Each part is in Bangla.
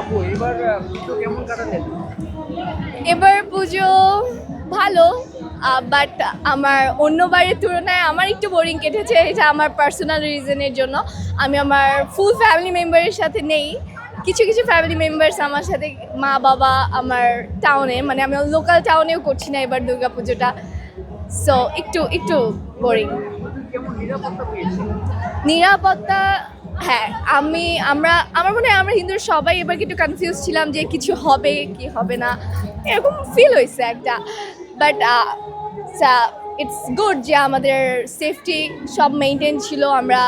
আপু এবার পুজো কেমন কাটালেন? এবার পুজো ভালো বাট আমার অন্য বারের তুলনায় আমার একটু বোরিং কেটেছে এটা আমার পার্সোনাল রিজনের জন্য। আমি আমার ফুল ফ্যামিলি মেম্বারের সাথে নেই। কিছু কিছু ফ্যামিলি মেম্বার্স আমার সাথে মা বাবা আমার টাউনে মানে আমি লোকাল টাউনেও করছি না এবার দুর্গা পুজোটা। সো একটু একটু বোরিং নিরাপত্তা হ্যাঁ আমি, আমরা, আমার মনে হয় আমরা হিন্দুর সবাই এবার একটু কনফিউজ ছিলাম যে কিছু হবে কি হবে না। এরকম ফিল হয়েছে একটা। বাট ইটস গুড যে আমাদের সেফটি সব মেনটেন ছিল, আমরা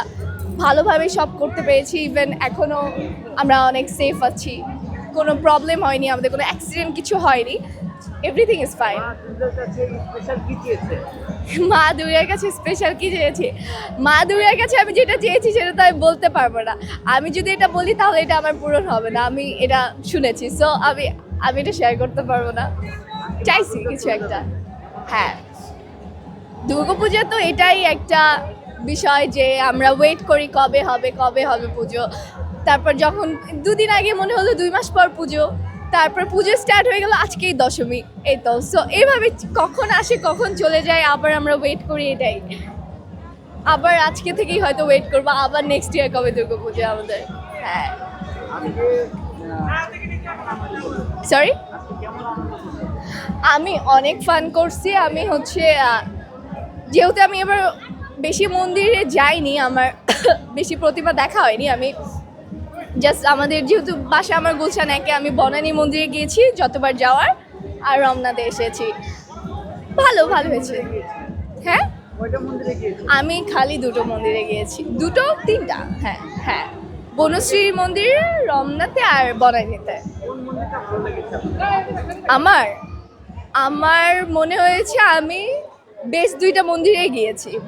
ভালোভাবে সব করতে পেরেছি ইভেন এখনও আমরা অনেক সেফ আছি। কোনো প্রবলেম হয়নি, আমাদের কোনো অ্যাক্সিডেন্ট কিছু হয়নি। এভরিথিং ইজ ফাইন মা দুর্গার কাছে স্পেশাল কি চেয়েছে? মা দুর্গার কাছে আমি যেটা চেয়েছি সেটা তো আমি বলতে পারব না। আমি যদি এটা বলি তাহলে এটা আমার পূরণ হবে না। আমি এটা শুনেছি। সো আমি আমি এটা শেয়ার করতে পারব না। চাইছি কিছু একটা। হ্যাঁ। দুর্গাপূজা তো এটাই একটা বিষয় যে আমরা ওয়েট করি কবে হবে কবে হবে পুজো। তারপর যখন দুদিন আগে মনে হলো দুই মাস পর পুজো। তারপর পুজো স্টার্ট হয়ে গেল আজকেই দশমী। এই তো সো এইভাবে কখন আসে, কখন চলে যায়, আবার আমরা ওয়েট করি এটাই। আবার আজকে থেকেই হয়তো ওয়েট করব, আবার নেক্সট ইয়ার কবে দুর্গা পুজো আমাদের। হ্যাঁ। সরি? আমি অনেক ফান করছি, আমি হচ্ছে যেহেতু আমি এবার বেশি মন্দিরে যাইনি, আমার বেশি প্রতিমা দেখা হয়নি, আমি জাস্ট আমাদের যেহেতু বাসা আমার গুলশান একে আমি বনানী মন্দিরে গিয়েছি যতবার যাওয়ার আর রমনাতে এসেছি। ভালো ভালো হয়েছে। হ্যাঁ? আমি খালি দুটো মন্দিরে গিয়েছি। দুটো তিনটা হ্যাঁ হ্যাঁ। বনশ্রী মন্দিরে রমনাতে আর বনানীতে? আমার আমার মনে হয়েছে আমি বেশ দুইটা মন্দিরে গিয়েছি।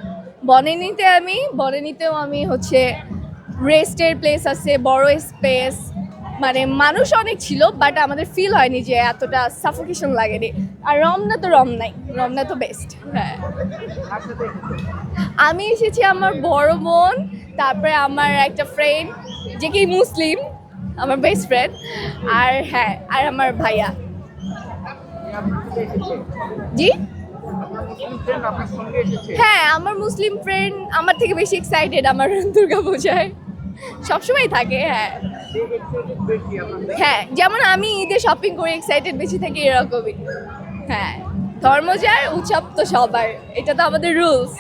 বনেনিতে আমি বনেনিতেও আমি হচ্ছে রেস্টের প্লেস আছে, বড় স্পেস মানে মানুষ অনেক ছিল বাট আমাদের ফিল হয়নি যে এতটা সাফোকেশন লাগেনি। আর রমনা তো রমনাই, রমনা তো বেস্ট হ্যাঁ? আমি এসেছি আমার বড় বোন, তারপরে আমার একটা ফ্রেন্ড যে কি মুসলিম, আমার বেস্ট ফ্রেন্ড আর হ্যাঁ আর আমার ভাইয়া। জি? হ্যাঁ আমার মুসলিম ফ্রেন্ড আমার থেকে বেশি এক্সাইটেড আমার দুর্গা পূজায় সবসময় থাকে হ্যাঁ? হ্যাঁ যেমন আমি ঈদে শপিং করে এক্সাইটেড বেশি থাকি এরকমই। হ্যাঁ ধর্ম যার উৎসব তো সবার, এটা তো আমাদের রুলস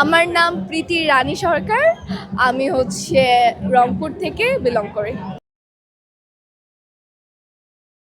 আমার নাম প্রীতি রানী সরকার, আমি হচ্ছে রংপুর থেকে বিলং করি।